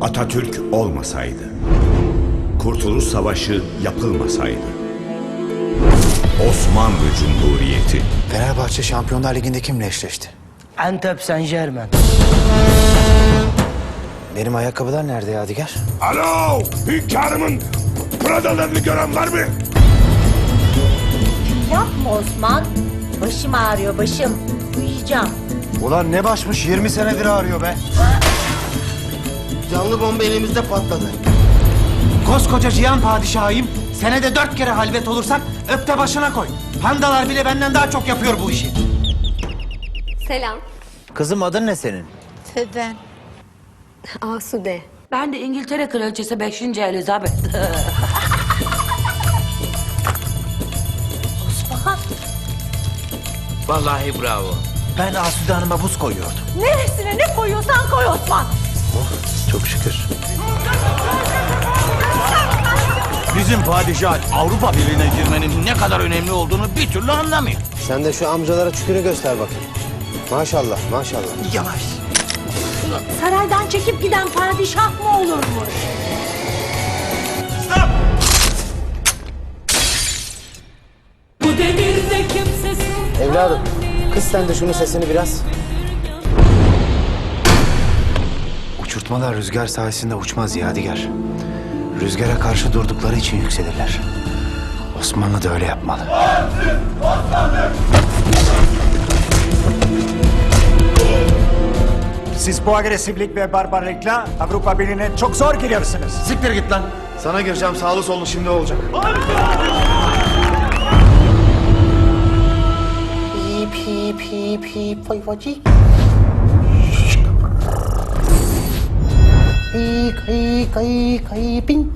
Atatürk olmasaydı, Kurtuluş Savaşı yapılmasaydı, Osmanlı Cumhuriyeti Fenerbahçe Şampiyonlar Ligi'nde kimle eşleşti? Antep Saint Germain. Benim ayakkabılar nerede Yadigar? Alo! Hünkârımın Prada'larını gören var mı? Yapma Osman. Başım ağrıyor başım. Uyuyacağım. Ulan ne başmış 20 senedir ağrıyor be. Canlı bomba elimizde patladı. Koskoca Cihan padişahıyım. Senede dört kere halvet olursak öpte başına koy. Pandalar bile benden daha çok yapıyor bu işi. Selam. Kızım adın ne senin? Teden. Asude. Ben de İngiltere Kraliçesi 5. Elizabeth. Vallahi bravo. Ben Asude Hanım'a buz koyuyordum. Neresine ne koyuyorsan koy Osman. Çok şükür. Bizim padişah Avrupa Birliği'ne girmenin ne kadar önemli olduğunu bir türlü anlamıyor. Sen de şu amcalara çükünü göster bakayım. Maşallah, maşallah. Yavaş. Saraydan çekip giden padişah mı olurmuş? Evladım, kız sen de şunun sesini biraz. Uçurtmalar rüzgar sayesinde uçmaz Yadigar. Rüzgara karşı durdukları için yükselirler. Osmanlı da öyle yapmalı. Siz bu agresiflik ve barbarlıkla Avrupa Birliği'ne çok zor giriyorsunuz. Siktir git lan. Sana gireceğim sağlı sollu şimdi olacak. Hip hip 可以可以可以冰。